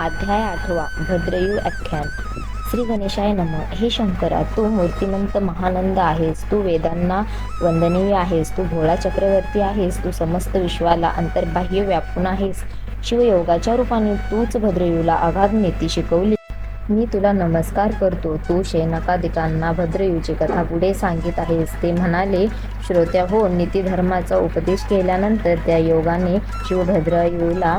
अध्याय आठवा भद्रयू आख्यान श्री गणेशाय नम. हे शंकरा तू मूर्तिमंत महानंद आहेस. तू वेदांना वंदनीय आहेस. तू भोळा चक्रवर्ती आहेस. तू समस्त विश्वाला अंतर्बाह्य व्यापून आहेस. शिवयोगाच्या रूपाने तूच भद्रयूला अगाध नीती शिकवली. मी तुला नमस्कार करतो. तू शेनकादिकांना भद्रयूची कथा पुढे सांगित आहेस. ते म्हणाले श्रोत्या हो नीतिधर्माचा उपदेश केल्यानंतर त्या योगाने शिवभद्रयूला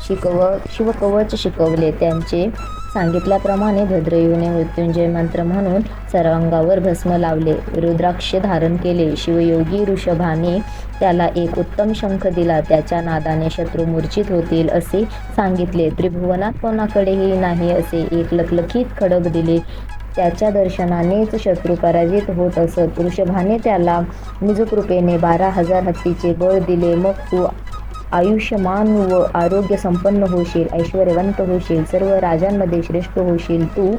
शिकव शिवकवच शिकवले त्यांचे. सांगितल्याप्रमाणे भद्रयुने मृत्युंजय मंत्र म्हणून सर्वांगावर भस्म लावले. रुद्राक्ष धारण केले. शिवयोगी ऋषभाने त्याला एक उत्तम शंख दिला. त्याच्या नादाने शत्रू मूर्छित होतील असे सांगितले. त्रिभुवनात कोणाकडेही नाही असे एक लखलखीत खडक दिले. त्याच्या दर्शनानेच शत्रू पराजित होत असत. ऋषभाने त्याला निजकृपेने बारा हजार हत्तीचे बळ दिले. मग तू आयुष्यमान व आरोग्य संपन्न होशील ऐश्वर्यवंत होशील सर्व राजांमध्ये श्रेष्ठ होशील तू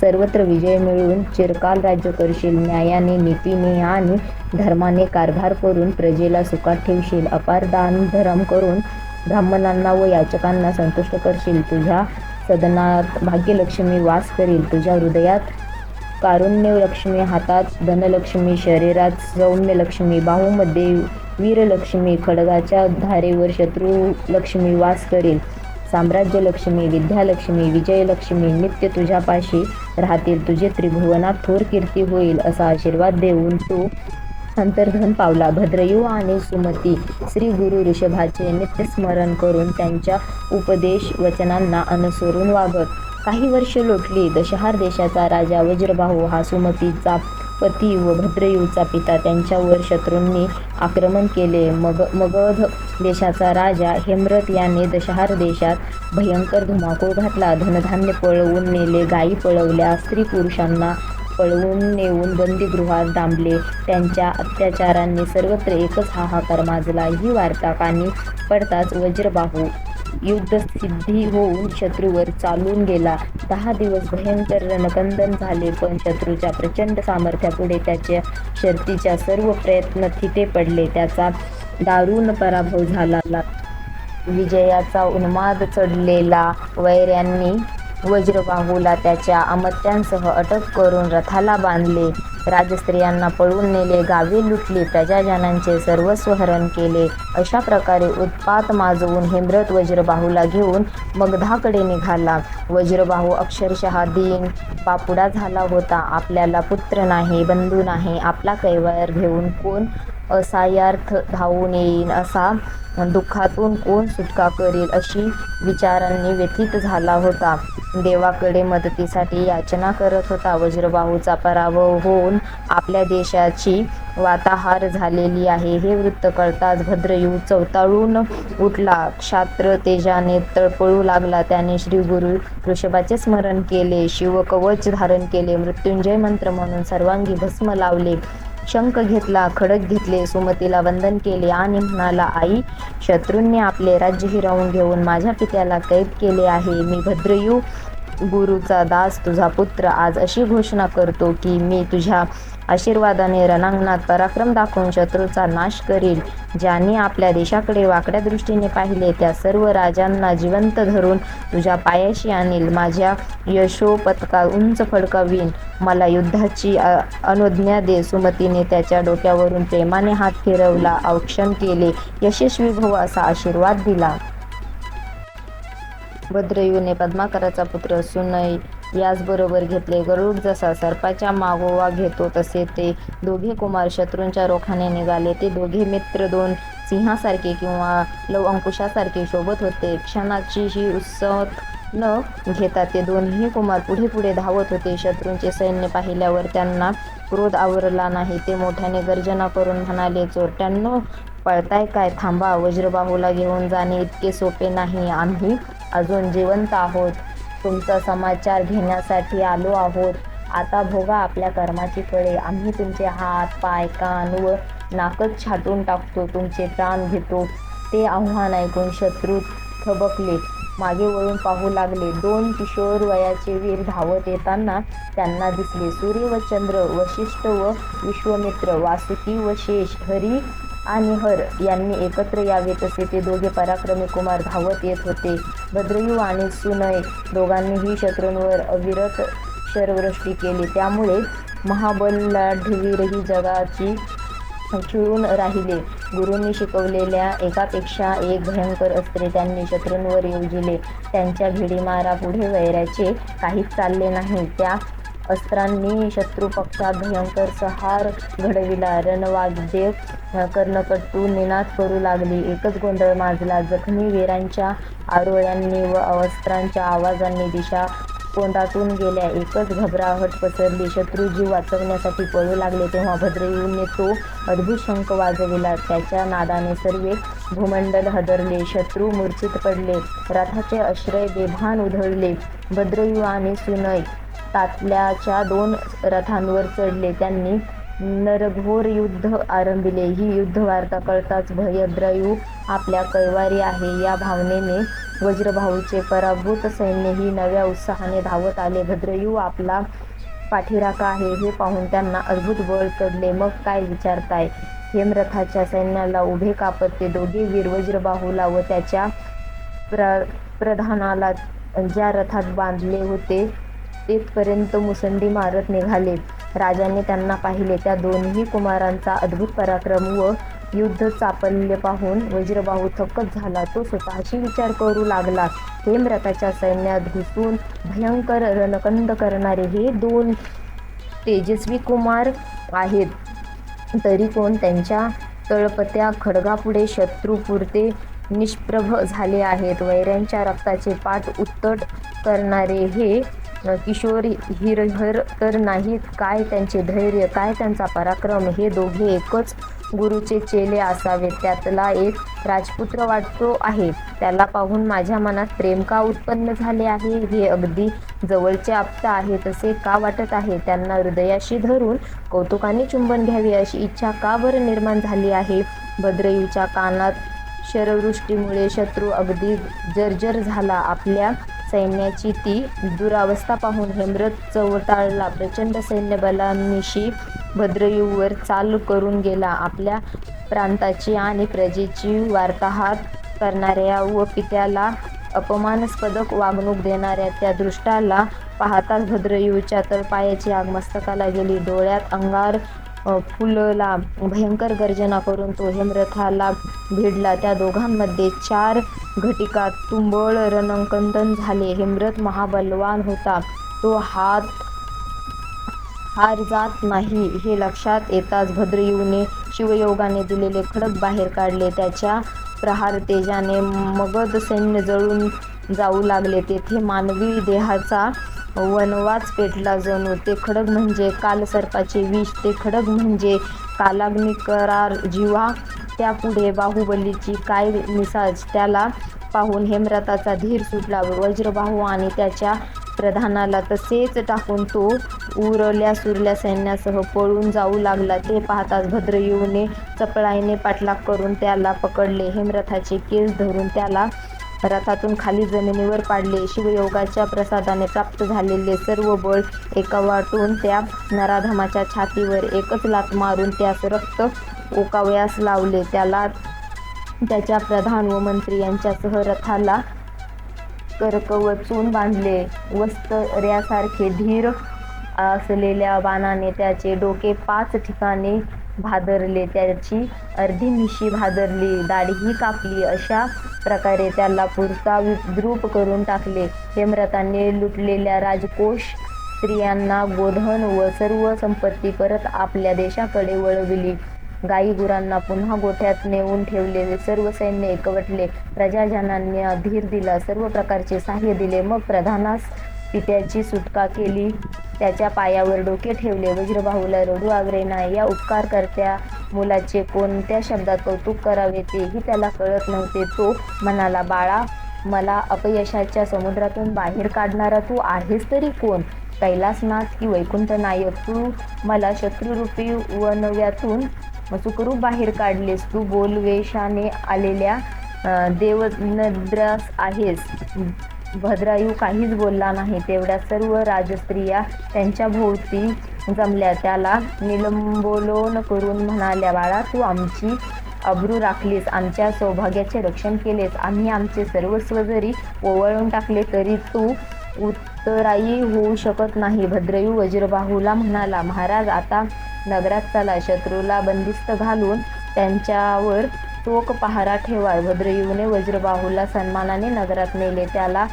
सर्वत्र विजय मिळवून चिरकाल राज्य करशील न्यायाने नीतीने आणि धर्माने कारभार करून प्रजेला सुखात ठेवशील अपार दान धर्म करून ब्राह्मणांना व याचकांना संतुष्ट करशील तुझ्या सदनात भाग्यलक्ष्मी वास करील तुझ्या हृदयात कारुण्यलक्ष्मी हातात धनलक्ष्मी शरीरात सौम्यलक्ष्मी बाहूमध्ये वीरलक्ष्मी खडगाच्या धारेवर शत्रुलक्ष्मी वास करील. साम्राज्यलक्ष्मी विद्यालक्ष्मी विजयलक्ष्मी नित्य तुझ्यापाशी राहतील. तुझे त्रिभुवनात थोर कीर्ती होईल असा आशीर्वाद देऊन तो अंतर्धन पावला. भद्रयू आणि सुमती श्री गुरु ऋषभाचे नित्यस्मरण करून त्यांच्या उपदेश वचनांना अनुसरून वागत काही वर्ष लोटली दशहार देशाचा राजा वज्रबाहू हा सुमतीचा पती व भद्रयूचा पिता. त्यांच्यावर शत्रूंनी आक्रमण केले. मग मगध देशाचा राजा हेमरथ याने दशहार देशात भयंकर धुमाकूळ घातला. धनधान्य पळवून नेले गायी पळवल्या स्त्री पुरुषांना पळवून नेऊन बंदीगृहात डांबले त्यांच्या अत्याचारांनी सर्वत्र एकच हाहाकार माजला. ही वार्ता कानी पडताच वज्रबाहू युद्ध सिद्धी होऊन शत्रूवर चालून गेला. दहा दिवस भयंकर रणकंदन झाले पण शत्रूच्या प्रचंड सामर्थ्यापुढे त्याच्या शर्तीच्या सर्व प्रयत्न थिटे पडले. त्याचा दारुण पराभव झाला. विजयाचा उन्माद चढलेला वैऱ्यांनी वज्रबाहूला त्याच्या अमत्यांसह अटक करून रथाला बांधले. राजस्त्रियांना पळून नेले गावे लुटली प्रजाजनांचे सर्वस्व हरण केले. अशा प्रकारे उत्पात माजवून हेमरथ वज्रबाहूला घेऊन मगधाकडे निघाला. वज्रबाहू अक्षरशः दीन बापुडा झाला होता. आपल्याला पुत्र नाही बंधू नाही आपला कैवार घेऊन कोण असायार्थ धावून येईन असा दुःखातून कोण सुटका करील अशी विचारांनी व्यथित झाला होता. देवाकडे मदतीसाठी याचना करत होता. वज्रबाहूचा पराभव होऊन आपल्या देशाची वाताहार झालेली आहे. हे वृत्त कळताच भद्रयू चवताळून उठला. क्षात्र तेजाने तळपळू लागला. त्याने श्री गुरु ऋषभाचे स्मरण केले. शिवकवच धारण केले. मृत्युंजय मंत्र म्हणून सर्वांगी भस्म लावले. शंख घेतला खडक घेतले सुमतीला वंदन केले आणि म्हणाला आई शत्रूंनी आपले राज्य हिरावून घेऊन माझ्या पित्याला कैद केले आहे. मी भद्रयू गुरुचा दास तुझा पुत्र. आज अशी घोषणा करतो की मी तुझ्या आशीर्वादाने रणांगणात पराक्रम दाखवून शत्रूचा नाश करील. ज्यांनी आपल्या देशाकडे वाकड्या दृष्टीने पाहिले त्या सर्व राजांना जिवंत धरून तुझ्या पायाशी आणील. माझ्या यशोपतका उंच फडकावीन. मला युद्धाची अनुज्ञा दे. सुमतीने त्याच्या डोक्यावरून प्रेमाने हात फिरवला औक्षण केले. यशस्वी भव असा आशीर्वाद दिला. भद्रयूने पद्माकराचा पुत्र सुनय याचबरोबर घेतले. गरुड जसा सर्पाच्या मागोवा घेतो तसे ते दोघे कुमार शत्रूंच्या रोखाने निघाले. ते दोघे मित्र दोन सिंहासारखे किंवा लव अंकुशासारखे शोभत होते. क्षणाची ही उत्सव न घेता ते दोन्ही कुमार पुढे पुढे धावत होते. शत्रूंचे सैन्य पाहिल्यावर त्यांना क्रोध आवरला नाही. ते मोठ्याने गर्जना करून म्हणाले चोरट्यांनो पळताय काय? थांबा. वज्रबाहूला घेऊन जाणे इतके सोपे नाही. आम्ही अजून जिवंत आहोत. तुमचा समाचार घेण्यासाठी आलो आहोत. आता भोगा आपल्या कर्माची फळे. आम्ही तुमचे हात पाय कान व नाकच छाटून टाकतो. तुमचे प्राण घेतो. ते आव्हान ऐकून शत्रू थबकले. मागे वळून पाहू लागले. दोन किशोर वयाचे वीर धावत येताना त्यांना दिसले. सूर्य व चंद्र वशिष्ठ व विश्वमित्र वासुकी व शेष हरी आणि हर यांनी एकत्र यावे तसे ते दोघे पराक्रमी कुमार धावत येत होते. भद्रयू आणि सुनय दोघांनीही शत्रूंवर अविरत शरवृष्टी केली. त्यामुळे महाबलाढ्यवीरही जगाची खिळून राहिले. गुरूंनी शिकवलेल्या एकापेक्षा एक भयंकर अस्त्रे त्यांनी शत्रूंवर योजिले त्यांच्या भिडीमारा पुढे वैराचे काहीच चालले नाही. त्या अस्त्रांनी शत्रुपक्षा भयंकर सहार घडविला. रणवाद्ये कर्णकट्टू निनाद करू लागली. एकच गोंधळ माजला. जखमी वीरांच्या आरोळ्यांनी व अस्त्रांच्या आवाजांनी दिशा कोंडाटून गेल्या. एकच घबराहट पसरली. शत्रू जीव वाचवण्यासाठी पळू लागले. तेव्हा भद्रयूने तो अद्भुत शंख वाजविला. त्याच्या नादाने सर्वे भूमंडल हदरले. शत्रू मूर्छित पडले. रथाचे आश्रय बेभान उधळले. भद्रयू आणि सुनय तातल्याच्या दोन रथांवर चढले त्यांनी. नरघोर युद्ध आरंभिले. ही युद्धवार्ता कळताच भयद्रयू आपल्या कैवारी आहे. या भावनेने वज्रभाऊचे पराभूत सैन्यही नव्या उत्साहाने धावत आले. भद्रयू आपला पाठीराखा आहे हे पाहून त्यांना अद्भुत बळ चढले. मग काय विचारताय? हेमरथाच्या सैन्याला उभे कापत ते दोघे वीर वज्रबाहूला व त्याच्या प्र प्रधानाला ज्या रथात बांधले होते तेथपर्यंत मुसंडी मारत निघाले. राजाने त्यांना पाहिले त्या दोन्ही कुमारांचा अद्भुत पराक्रम व युद्ध चापल्य पाहून वज्रबाहू थक्कच झाला. तो स्वतःशी विचार करू लागला. हेमरथाच्या सैन्यात घुसून भयंकर रणकंद करणारे हे दोन तेजस्वी कुमार आहेत. तरी कोण त्यांच्या तळपत्या खडगापुढे शत्रुपुरते निष्प्रभ झाले आहेत. वैऱ्यांच्या रक्ताचे पाठ उत्तट करणारे हे किशोर हिरहर तर नाहीत. काय त्यांचे धैर्य काय त्यांचा पराक्रम? हे दोघे एकच गुरुचे चेले असावेत. त्यातला एक राजपुत्र वाटतो आहे. त्याला पाहून माझ्या मनात प्रेम का उत्पन्न झाले आहे? हे अगदी जवळचे आप्त आहे तसे का वाटत आहे? त्यांना हृदयाशी धरून कौतुकाने चुंबन घ्यावे अशी इच्छा का बरं निर्माण झाली आहे? भद्रयूच्या कानात शरवृष्टीमुळे शत्रू अगदी जर्जर झाला. आपल्या सैन्याची ती दुरावस्था पाहून हेमरथ चवताळला प्रचंड सैन्यबलांनिशी भद्रयूवर चाल करून गेला. आपल्या प्रांताची आणि प्रजेची वार्ताहर करणाऱ्या व पित्याला अपमानास्पदक वागणूक देणाऱ्या त्या दृष्टाला पाहताच भद्रयूच्या तळपायाची आग मस्तकाला गेली. डोळ्यात अंगार फुलला भयंकर गर्जना करून तो हेमरथाला भिडला. त्या दोघांमध्ये चार घटिका तुंबळ रणकंदन झाले. हेमरथ महाबलवान होता. तो हात हार जात नाही हे लक्षात येताच भद्रयूने शिवयोगाने दिलेले खडक बाहेर काढले. त्याच्या प्रहार तेजाने मगध सैन्य जळून जाऊ लागले. तेथे मानवी देहाचा वनवाच पेटला जणू. ते खडक म्हणजे कालसर्पाचे विष. ते खडक म्हणजे कालाग्निकरार जीवा. त्यापुढे बाहुबलीची काय मिसाज त्याला पाहून हेमरथाचा धीर सुटला. वज्रबाहू आणि त्याच्या प्रधानाला तसेच टाकून तो उरल्या सुरल्या सैन्यासह पळून जाऊ लागला. ते पाहताच भद्रयूने चपळाईने पाठलाग करून त्याला पकडले. हेमरथाचे केस धरून त्याला रथातून खाली जमिनीवर पाडले. शिवयोगाच्या प्रसादाने प्राप्त झालेले सर्व बळ एका वाटून त्या नराधमाच्या छातीवर एकच लात मारून त्यास रक्त ओकावयास लावले. त्याला त्याच्या प्रधान व मंत्री यांच्यासह रथाला करकवचून बांधले. वस्त्र्यासारखे धीर असलेल्या बाणाने त्याचे डोके पाच ठिकाणी भादरले. त्याची अर्धी मिशी भादरली. दाढीही कापली. अशा प्रकारे त्याला पुरता विद्रूप करून टाकले. हेमरथाने लुटलेल्या राजकोष स्त्रियांना गोधन व सर्व संपत्ती परत आपल्या देशाकडे वळविली. गाई गुरांना पुन्हा गोठ्यात नेऊन ठेवलेले सर्व सैन्य एकवटले. प्रजाजनांनी धीर दिला सर्व प्रकारचे सहाय्य दिले. मग प्रधानास पित्याची सुटका केली. त्याच्या पायावर डोके ठेवले. वज्रबाहूला रडू आग्रे नाही. या उपकारकर्त्या मुलाचे कोणत्या शब्दात कौतुक करावे. तेही त्याला कळत नव्हते. तो म्हणाला बाळा मला अपयशाच्या समुद्रातून बाहेर काढणारा तू आहेस तरी कोण? कैलासनाथ की वैकुंठ नायक तू मला शत्रुरूपी वनव्यातून सुखरूप बाहेर काढलेस तू बोलवेशाने आलेल्या देवनद्रास आहेस. भद्रायू काहीच बोलला नाही. तेवढ्या सर्व राजस्त्रिया त्यांच्या भोवती जमल्या. त्याला निलंबोलोन करून म्हणाल्या बाळा तू आमची अब्रू राखलीस. आमच्या सौभाग्याचे रक्षण केलेस. आम्ही आमचे सर्वस्व जरी ओवाळून टाकले तरी तू उत्तराई होऊ शकत नाही. भद्रयू वज्रबाहूला म्हणाला महाराज आता नगरात चला शत्रूला बंदिस्त घालून त्यांच्यावर चोख पहारा ठेवा भद्रयूने वज्रबाहूला सन्मानाने नगरात नेले. त्याला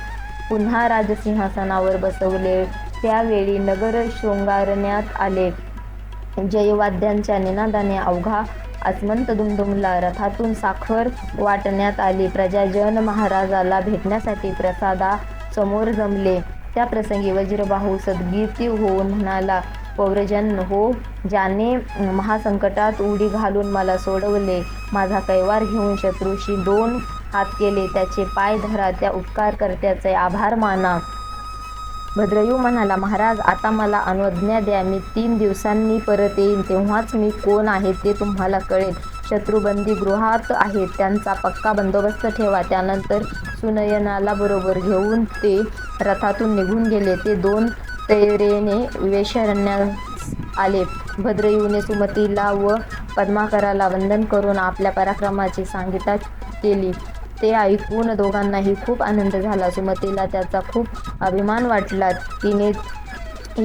पुन्हा राजसिंहासनावर बसवले. त्यावेळी नगर शृंगारण्यात आले. जयवाद्यांच्या निनादाने अवघा आसमंत दुमदुमला रथातून साखर वाटण्यात आली. प्रजाजन महाराजाला भेटण्यासाठी प्रसादा समोर जमले. त्या प्रसंगी वज्रबाहू सद्गीर्ती होऊन म्हणाला पौरजन हो ज्याने महासंकटात उडी घालून मला सोडवले. माझा कैवार घेऊन शत्रूशी दोन हात केले त्याचे पाय धरा त्या उपकारकर्त्याचे आभार माना. भद्रयू म्हणाला महाराज आता मला अनुज्ञा द्या मी तीन दिवसांनी परत येईन. तेव्हाच मी कोण आहे ते तुम्हाला कळेल. शत्रुबंदी गृहात आहेत त्यांचा पक्का बंदोबस्त ठेवा. त्यानंतर सुनयनाला बरोबर घेऊन ते रथातून निघून गेले. ते दोन तैरेने वेशरण्यास आले. भद्रयूने सुमतीला व पद्माकराला वंदन करून आपल्या पराक्रमाची सांगिता केली. ते ऐकून दोघांनाही खूप आनंद झाला. सुमतीला त्याचा खूप अभिमान वाटला. तिने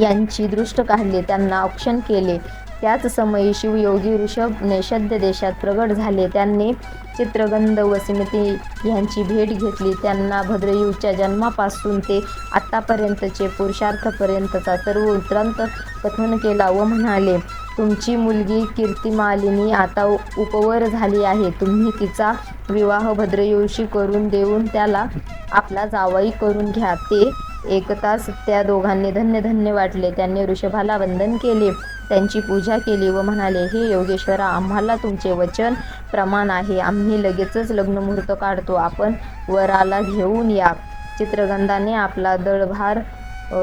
यांची दृष्ट काढली. त्यांना औक्षण केले. त्याच समयी शिवयोगी ऋषभ नैषध्य देशात प्रगट झाले. त्यांनी चित्रगंध व सिमती यांची भेट घेतली. त्यांना भद्रयूच्या जन्मापासून ते आत्तापर्यंतचे पुरुषार्थपर्यंतचा सर्व वृत्तांत कथन केला व म्हणाले तुमची मुलगी कीर्तिमालिनी आता उपवर झाली आहे. तुम्ही तिचा विवाह भद्रयूशी करून देऊन त्याला आपला जावई करून घ्या. ते एकताच त्या दोघांनी धन्य धन्य वाटले. त्यांनी ऋषभाला वंदन केले. त्यांची पूजा केली व म्हणाले हे योगेश्वरा आम्हाला तुमचे वचन प्रमाण आहे. आम्ही लगेचच लग्न मुहूर्त काढतो. आपण वराला घेऊन या. चित्रगंधाने आपला दळभार अ,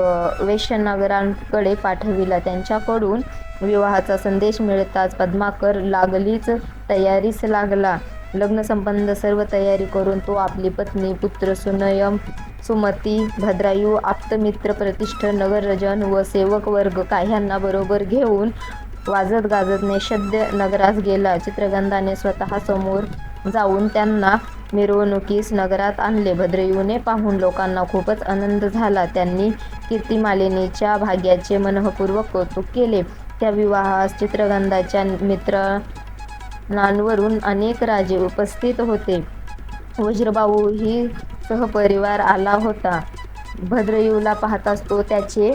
वैश्यनगरांकडे पाठविला. त्यांच्याकडून विवाहाचा संदेश मिळताच पद्माकर लागलीच तयारीस लागला. लग्न संबंध सर्व तयारी करून तो आपली पत्नी पुत्र सुनयम सुमती भद्रायू आप्तमित्र प्रतिष्ठ नगरजन व सेवक वर्ग काह्यांना बरोबर घेऊन वाजत गाजत नैषध्य नगरास गेला. चित्रगंधाने स्वतः समोर जाऊन त्यांना मिरवणुकीस नगरात आणले. भद्रयूने पाहून लोकांना खूपच आनंद झाला. त्यांनी कीर्तिमालिनीच्या भाग्याचे मनःपूर्वक कौतुक केले. त्या विवाहास चित्रगंधाच्या मित्रांवरून अनेक राजे उपस्थित होते. वज्रबाहू सहपरिवार आला होता. भद्रयूला पाहताच तो त्याचे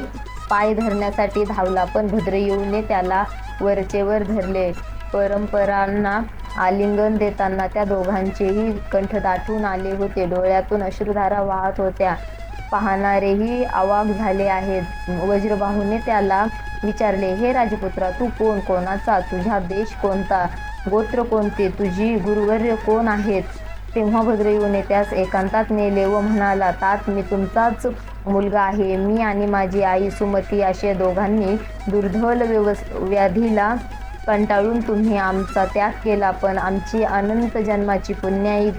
पाय धरण्यासाठी धावला पण भद्रयुने त्याला वरचेवर धरले. परंपरांना आलिंगन देताना त्या दोघांचेही कंठ दाटून आले होते. डोळ्यातून अश्रुधारा वाहत होत्या. पाहणारेही आवाक झाले आहेत. वज्रबाहूने त्याला विचारले हे राजपुत्रा तू कोण? कोणाचा? तुझा देश कोणता? गोत्र कोणते? तुझी गुरुवर्य कोण आहेत? तेव्हा भद्रयूने त्यास एकांतात नेले व म्हणाला तात मी तुमचाच मुलगा आहे. मी आणि माझी आई सुमती असे दोघांनी दुर्धल व्यवस व्याधीला कंटाळून तुम्ही आमचा त्याग केला पण आमची अनंत जन्माची पुण्याई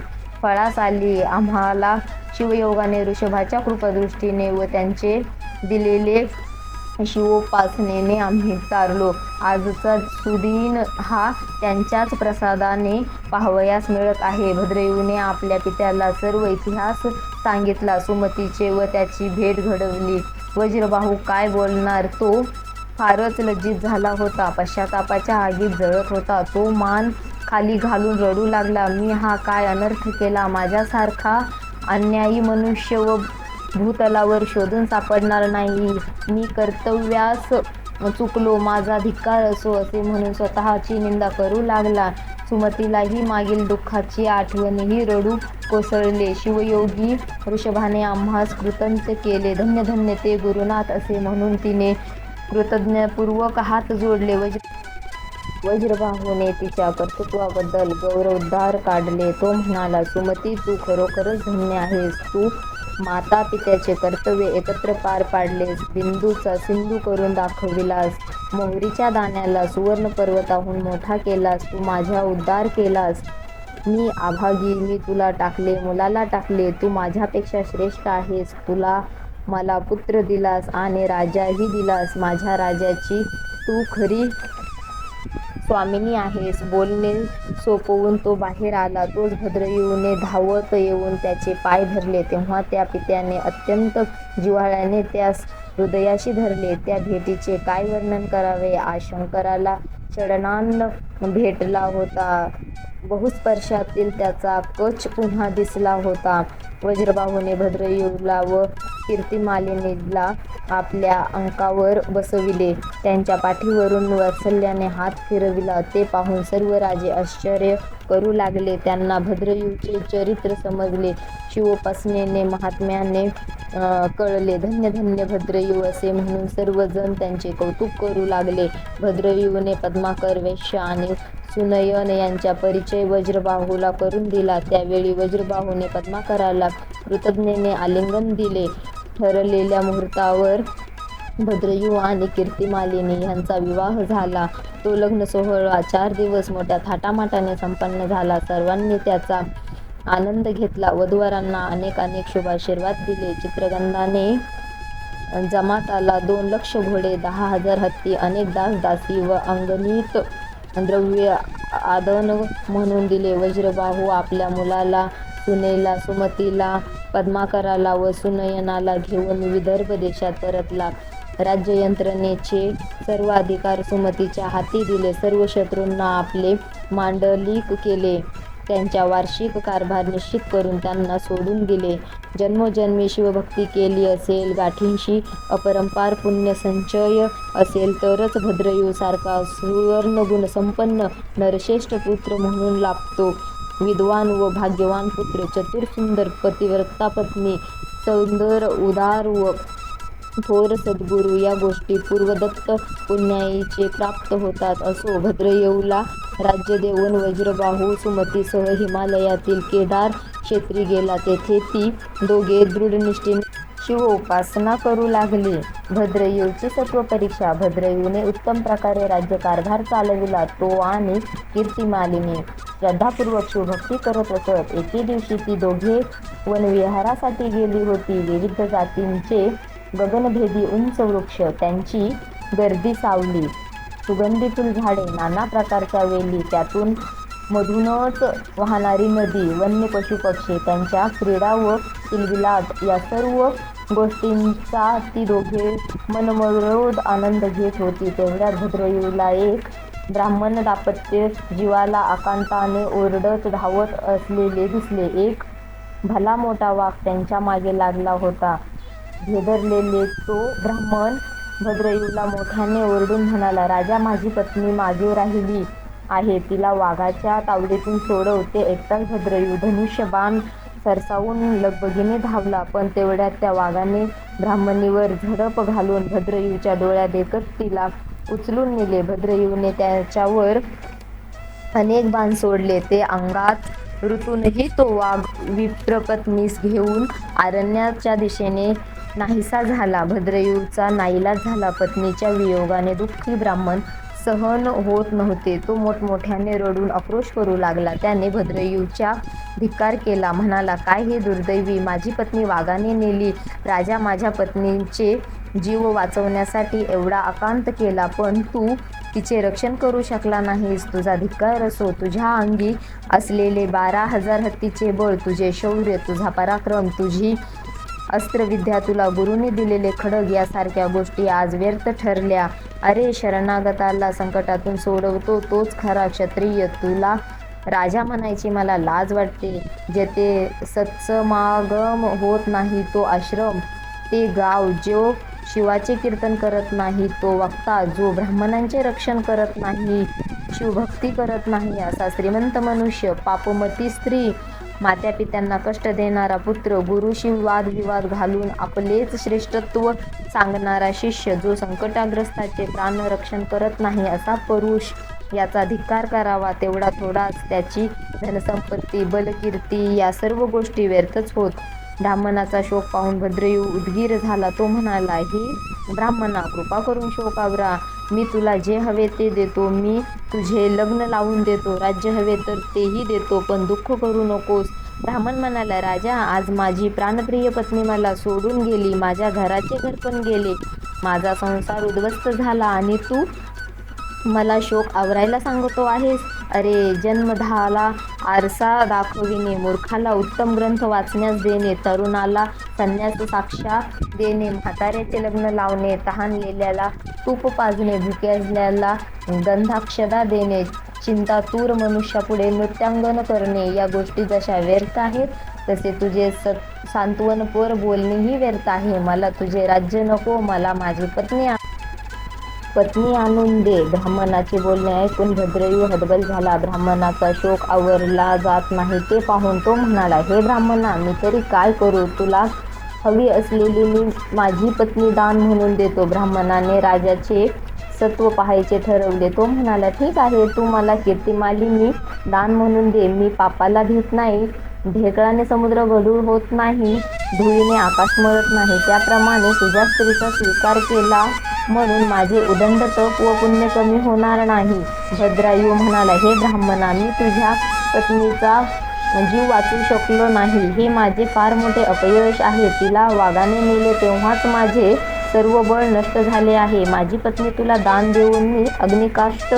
फळास आली. आम्हाला शिवयोगाने ऋषभाच्या कृपादृष्टीने व त्यांचे दिलेले शिवोपासनेने आम्ही तारलो आजचा सुदीन हा त्यांच्याच प्रसादाने पाहावयास मिळत आहे. भद्रयूने आपल्या पित्याला सर्व इतिहास सांगितला. सुमतीचे व त्याची भेट घडवली. वज्रबाहू काय बोलणार? तो फारच लज्जित झाला होता. पश्चातापाच्या आगीत जळत होता. तो मान खाली घालून रडू लागला. मी हा काय अनर्थ केला? माझ्यासारखा अन्यायी मनुष्य व भूतलावर शोधून सापडणार नाही. मी कर्तव्यास चुकलो माझा धिक्कार असो असे म्हणून स्वतःची निंदा करू लागला. सुमतीलाही मागील दुःखाची आठवणही रडू कोसळले. शिवयोगी ऋषभाने आम्हास कृतंत केले. धन्य धन्य ते गुरुनाथ असे म्हणून तिने कृतज्ञपूर्वक हात जोडले. वज्र वज्रबाहूने तिच्या कर्तृत्वाबद्दल गौरवोद्गार काढले. तो म्हणाला सुमती तू खरोखरच धन्य आहेस. तू माता पित्याचे कर्तव्य एकत्र पार पाडलेस बिंदूचा सिंधू करून दाखविलास. मोहरीच्या दाण्याला सुवर्ण पर्वताहून मोठा केलास. तू माझ्या उद्धार केलास. मी आभागी मी तुला टाकले मुलाला टाकले. तू माझ्यापेक्षा श्रेष्ठ आहेस. तुला मला पुत्र दिलास आणि राजाही दिलास. माझ्या राजाची तू खरी स्वामिनी आहेस. बोलणे सोपवून तो बाहेर आला. तोच भद्रयूने धावत येऊन त्याचे पाय धरले. तेव्हा त्या पित्याने अत्यंत जिव्हाळ्याने त्यास हृदयाशी धरले. त्या भेटीचे काय वर्णन करावे? आज शंकराला भेटला होता. बहुस्पर्शातील त्याचा कच पुन्हा दिसला होता. वज्रबाहूने भद्रयूला व कीर्तिमालिनीला आपल्या अंकावर बसविले. त्यांच्या पाठीवरून वत्सल्याने हात फिरविला. ते पाहून सर्व राजे आश्चर्य करू लागले. त्यांना भद्रयूचे चरित्र समजले. शिवोपासनेने महात्म्याने कळले धन्य धन्य भद्रयू असे म्हणून सर्वजण त्यांचे कौतुक करू लागले. भद्रयूने पद्माकर वैश्य आणि सुनयन यांचा परिचय वज्रबाहूला करून दिला. त्यावेळी वज्रबाहूने पद्माकराला कृतज्ञेने आलिंगन दिले. ठरलेल्या मुहूर्तावर भद्रयू आणि कीर्तिमालिनी यांचा विवाह झाला. तो लग्न सोहळा चार दिवस मोठ्या थाटामाटाने संपन्न झाला. सर्वांनी त्याचा आनंद घेतला. वधूवरांना अनेक अनेक शुभाशीर्वाद दिले. चित्रगंधाने जमाताला दोन लक्ष घोडे दहा हजार हत्ती अनेक दास दासी व अंगणित द्रव्य आदन म्हणून दिले. वज्रबाहू आपल्या मुलाला सुनेला सुमतीला पद्माकराला व सुनयनाला घेऊन विदर्भ देशात परतला. राज्य यंत्रणेचे सर्व अधिकार सुमतीच्या हाती दिले. सर्व शत्रूंना आपले मांडलिक केले. त्यांच्या वार्षिक कारभार निश्चित करून त्यांना सोडून दिले. जन्मोजन्मी शिवभक्ती केली असेल गाठींशी अपरंपार पुण्य संचय असेल तरच भद्रयू सारखा सुवर्णगुण संपन्न नरश्रेष्ठ पुत्र म्हणून लाभतो. विद्वान व भाग्यवान पुत्र चतुर सुंदर पतिव्रता पत्नी सौंदर उदार व थोर सद्गुरू या गोष्टी पूर्वदत्त पुण्याईचे प्राप्त होतात असो भद्रयेऊला राज्य देऊन वज्रबाहू सुमतीसह हिमालयातील केदार क्षेत्री गेला. तेथे ती दोघे दृढनिष्ठेने शिव उपासना करू लागली. भद्रयूची सत्व परीक्षा. भद्रयूने उत्तम प्रकारे राज्यकारभार चालविला. तो आणि कीर्तिमालिनी श्रद्धापूर्वक शिवभक्ती करत असत. एके दिवशी ती दोघे वनविहारासाठी गेली होती. विविध जातींचे गगनभेदी उंच वृक्ष. त्यांची गर्दी सावली. सुगंधी झाडे नाना प्रकारच्या वेली त्यातून मधूनच वाहणारी नदी वन्य पशुपक्षी त्यांच्या क्रीडा व किलबिलाट या सर्व गोष्टींचा ती दोघे मनमरोध आनंद घेत होती. तेवढ्या भद्रयूला एक ब्राह्मण दापत्य जीवाला आकांताने ओरडत धावत असलेले दिसले. एक भला मोठा वाघ त्यांच्या मागे लागला होता. भेदरलेले तो ब्राह्मण भद्रयूला मोठ्याने ओरडून म्हणाला राजा माझी पत्नी मागे राहिली आहे तिला वाघाच्या तावडीतून सोडव ते एकटाच भद्रयू धनुष्य बाण सरसावून लगबगीने धावला पण तेवढ्यात त्या वाघाने ब्राह्मणीवर झडप घालून भद्रयूच्या डोळ्यात देखत तिला उचलून नेले. भद्रयूने त्याच्यावर अनेक बाण सोडले. ते अंगात ऋतूनही तो वाघ विप्रपत्नीस घेऊन अरण्याच्या दिशेने नाहीसा झाला. भद्रयूचा नाईलाज झाला. पत्नीच्या वियोगाने दुःखी ब्राह्मण सहन होत नव्हते. तो मोठमोठ्याने रडून आक्रोश करू लागला. त्याने भद्रयूच्या धिक्कार केला. म्हणाला काय हे दुर्दैवी? माझी पत्नी वाघाने नेली. राजा माझ्या पत्नीचे जीव वाचवण्यासाठी एवढा आकांत केला. पण तू तिचे रक्षण करू शकला नाहीस. तुझा धिक्कार असो तुझ्या अंगी असलेले बारा हजार हत्तीचे बळ तुझे शौर्य तुझा पराक्रम तुझी अस्त्रविद्या तुला गुरुने दिलेले खडग यासारख्या गोष्टी आज व्यर्थ ठरल्या. अरे शरणागताला संकटातून सोडवतो तोच खरा क्षत्रिय. तुला राजा म्हणायची मला लाज वाटते. जेथे सत्समागम होत नाही तो आश्रम ते गाव जो शिवाचे कीर्तन करत नाही तो वक्ता जो ब्राह्मणांचे रक्षण करत नाही शिवभक्ती करत नाही असा श्रीमंत मनुष्य पापमती स्त्री मात्या पित्यांना कष्ट देणारा पुत्र गुरुशी वादविवाद घालून आपलेच श्रेष्ठत्व सांगणारा शिष्य जो संकटाग्रस्ताचे प्राणरक्षण करत नाही असा पुरुष याचा धिक्कार करावा तेवढा थोडाच त्याची धनसंपत्ती बलकीर्ती या सर्व गोष्टी व्यर्थच होत. ब्राह्मणाचा शोक पाहून भद्रयू उद्गीर झाला. तो म्हणाला ही ब्राह्मणा कृपा करून शोकावरा मी तुला जे हवे ते देतो. मी तुझे लग्न लावून देतो. राज्य हवे तर तेही देतो पण दुःख करू नकोस. ब्राह्मण म्हणाला राजा आज माझी प्राणप्रिय पत्नी मला सोडून गेली. माझ्या घराचे घर पण गेले. माझा संसार उद्ध्वस्त झाला आणि तू मला शोक आवरायला सांगतो आहेस. अरे जन्मधाला आरसा दाखविणे मूर्खाला उत्तम ग्रंथ वाचण्यास देणे तरुणाला संन्यास साक्षा देणे म्हाताऱ्याचे लग्न लावणे तहानलेल्याला तूप पाजणे भुक्याजल्याला गंधाक्षदा देणे चिंतातूर मनुष्यापुढे नृत्यांगन करणे या गोष्टी जशा व्यर्थ आहेत तसे तुझे स सांत्वनपर बोलणेही व्यर्थ आहे. मला तुझे राज्य नको मला माझी पत्नी पत्नी आणून दे. ब्राह्मणाचे बोलणे ऐकून भद्रयू हदबल झाला. ब्राह्मणाचा शोक आवरला जात नाही. ते पाहून तो म्हणाला हे ब्राह्मणा मी तरी काय करू? तुला हवी असलेली मी माझी पत्नी दान म्हणून देतो. ब्राह्मणाने राजाचे सत्व पाहायचे ठरवले. तो म्हणाला ठीक आहे तू मला कीर्तिमाली मी दान म्हणून दे. मी पापाला भीत नाही. ढेकळाने समुद्र गढूळ होत नाही. धुळीने आकाश मळत नाही. त्याप्रमाणे तुझ्या स्त्रीचा स्वीकार केला म्हणून माझे उदंड तप व पुण्य कमी होणार नाही. भद्रायू म्हणाला हे ब्राह्मणा मी तुझ्या पत्नीचा जीव वाचू शकलो नाही. हे माझे फार मोठे अपयश आहे. तिला वाघाने नेले तेव्हाच माझे सर्व बळ नष्ट झाले आहे. माझी पत्नी तुला दान देऊन मी अग्निकाष्ट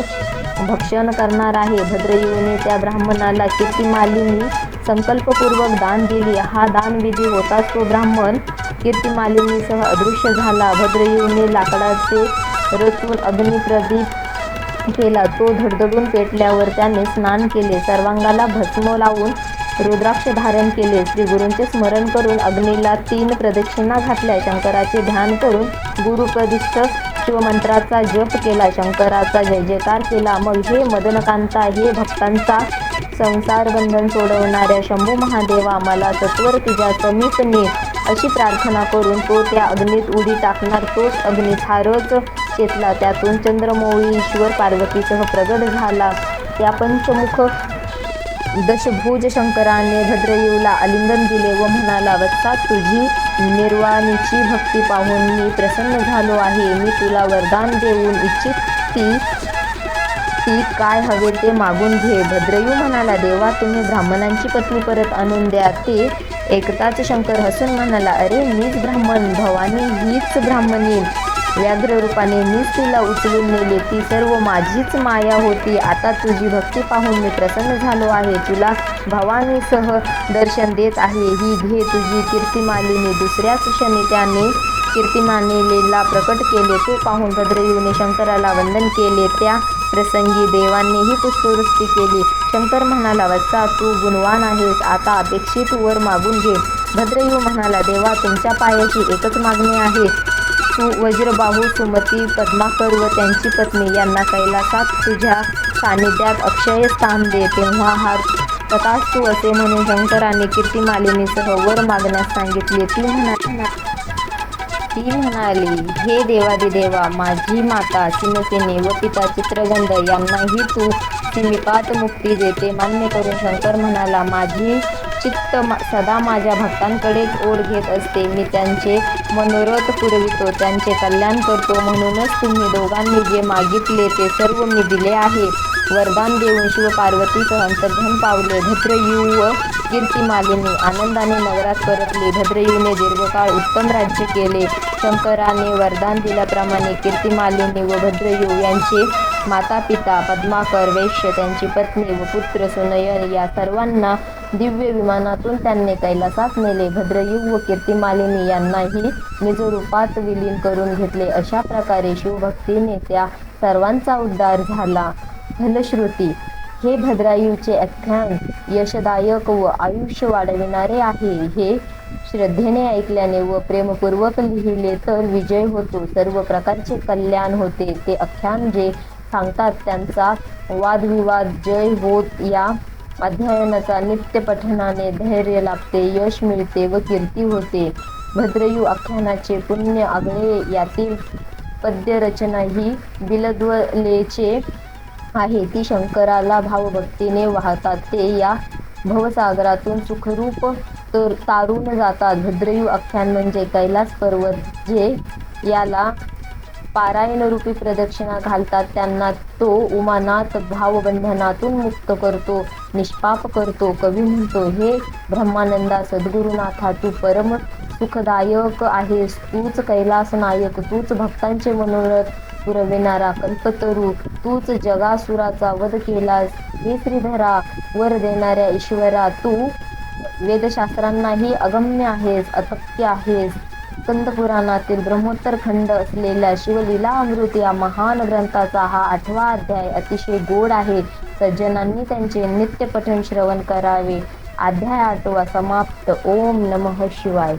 भक्षण करणार आहे. भद्रयुने त्या ब्राह्मणाला कीर्तिमालिनी संकल्पपूर्वक दान दिली. हा दानविधी होताच तो ब्राह्मण कीर्तिमालिनीसह अदृश्य झाला. भद्रयुने लाकडाचे रचून अग्निप्रदीप केला. तो धडधडून पेटल्यावर त्याने स्नान केले. सर्वांगाला भस्म लावून रुद्राक्ष धारण केले. श्री गुरूंचे स्मरण करून अग्नीला तीन प्रदक्षिणा घातल्या. शंकराचे ध्यान करून गुरुप्रदिष्ठ शिवमंत्राचा जप केला शंकराचा जय जयकार केला. मग हे मदनकांता हे भक्तांचा संसार बंधन सोडवणाऱ्या शंभू महादेवा मला सत्वर तुझ्या समीप ने. अशी प्रार्थना करून तो त्या अग्नीत उडी टाकणार. तोच अग्नी फारच चेतला. त्यातून चंद्रमोळी ईश्वर पार्वतीसह प्रगट झाला. त्या पंचमुख दशभुज शंकराने भद्रयूला आलिंगन दिले व म्हणाला वत्सा तुझी निर्वाणीची भक्ती पाहून मी प्रसन्न झालो आहे. मी तुला वरदान देऊन इच्छित ती ती काय हवे ते मागून घे. भद्रयू म्हणाला देवा तुम्ही ब्राह्मणांची पत्नी परत आणून द्या. ते एकताच शंकर हसून म्हणाला अरे मीच ब्राह्मण भवानी हीच ब्राह्मणी. व्याघ्र रूपाने मीच तिला उचलून नेले. ती सर्व माझीच माया होती. आता तुझी भक्ती पाहून मी प्रसन्न झालो आहे. तुला भवानीसह दर्शन देत आहे. ही घे तुझी कीर्तिमालिनी. दुसऱ्याच क्षणी त्याने कीर्तिमालिनीला प्रकट केले. ते पाहून भद्रयूने शंकराला वंदन केले. त्या प्रसंगी देवांनीही पुष्पवृष्टी केली. शंकर म्हणाला वत्सा तू गुणवान आहेस. आता अपेक्षित वर मागून घे. भद्रयू म्हणाला देवा तुमच्या पायाची एकच मागणी आहे. वज्रबाहू सुमती पद्माकर व त्यांची पत्नी यांना कैलासात तुझ्या सानिध्यात अक्षय स्थान दे. तेव्हा हा तथास्तु असे म्हणून शंकराने कीर्तिमालिनीसह वर मागण्यास सांगितले. ती म्हणा ती म्हणाली हे देवादिदेवा माझी माता सिनसेने व पिता चित्रगंध यांनाही तू सिमिपात मुक्ती देते. मान्य करून शंकर म्हणाला माझी चित्त सदा माझ्या भक्तांकडेच ओढ घेत असते. मी त्यांचे मनोरथ पुरवितो त्यांचे कल्याण करतो. म्हणूनच तुम्ही दोघांनी जे मागितले ते सर्व मी दिले आहे. वरदान देऊन शिव पार्वतीसह अंतर्धन पावले. भद्रयू व कीर्तिमालिनी आनंदाने नगरात परतले. भद्रयूने दीर्घकाळ उत्तम राज्य केले. शंकराने वरदान दिल्याप्रमाणे कीर्तिमालिनी व भद्रयू यांचे माता पिता पद्माकर वैश्य त्यांची पत्नी व पुत्र सुनयन या सर्वांना दिव्य विमानातून त्यांनी कैलासात नेले. भद्रयू व कीर्तिमालिनी यांनाही निजरूपात विलीन करून घेतले. अशा प्रकारे शिवभक्तीने त्या सर्वांचा उद्धार झाला. फलश्रुती हे भद्रायूचे आख्यान यशदायक व आयुष्य वाढविणारे आहे. हे श्रद्धेने ऐकल्याने व प्रेमपूर्वक लिहिले तर विजय होतो. सर्व प्रकारचे कल्याण होते. ते आख्यान जे सांगतात त्यांचा वादविवाद जय होत या अध्ययनाचा नित्य पठनाने धैर्य लाभते यश मिळते व कीर्ती होते. भद्रयू आख्यानाचे पुण्य आगळे यातील पद्यरचना ही बिलद्वलेचे आहे. ती शंकराला भावभक्तीने वाहतात. ते या भवसागरातून सुखरूप तर तारून जातात. भद्रयू आख्यान म्हणजे कैलास पर्वत जे याला पारायण रूपी प्रदक्षिणा घालतात. त्यांना तो उमानाथ भावबंधनातून मुक्त करतो निष्पाप करतो. कवी म्हणतो हे ब्रह्मानंदा सद्गुरुनाथा तू परम सुखदायक आहेस. तूच कैलास नायक तूच भक्तांचे मनोरथ पुरविणारा कल्पतरू तूच जगासुराचा वध केलास. हे श्रीधरा वर देणाऱ्या ईश्वरा तू वेदशास्त्रांनाही अगम्य आहेस अतक्य आहेस. स्कंद पुराणातील ब्रह्मोत्तर खंड असलेल्या शिवलीला अमृत या महान ग्रंथाचा हा आठवा अध्याय अतिशय गोड आहे. सज्जनांनी त्यांचे नित्य पठण श्रवण करावे. अध्याय आठवा समाप्त. ओम नमः शिवाय.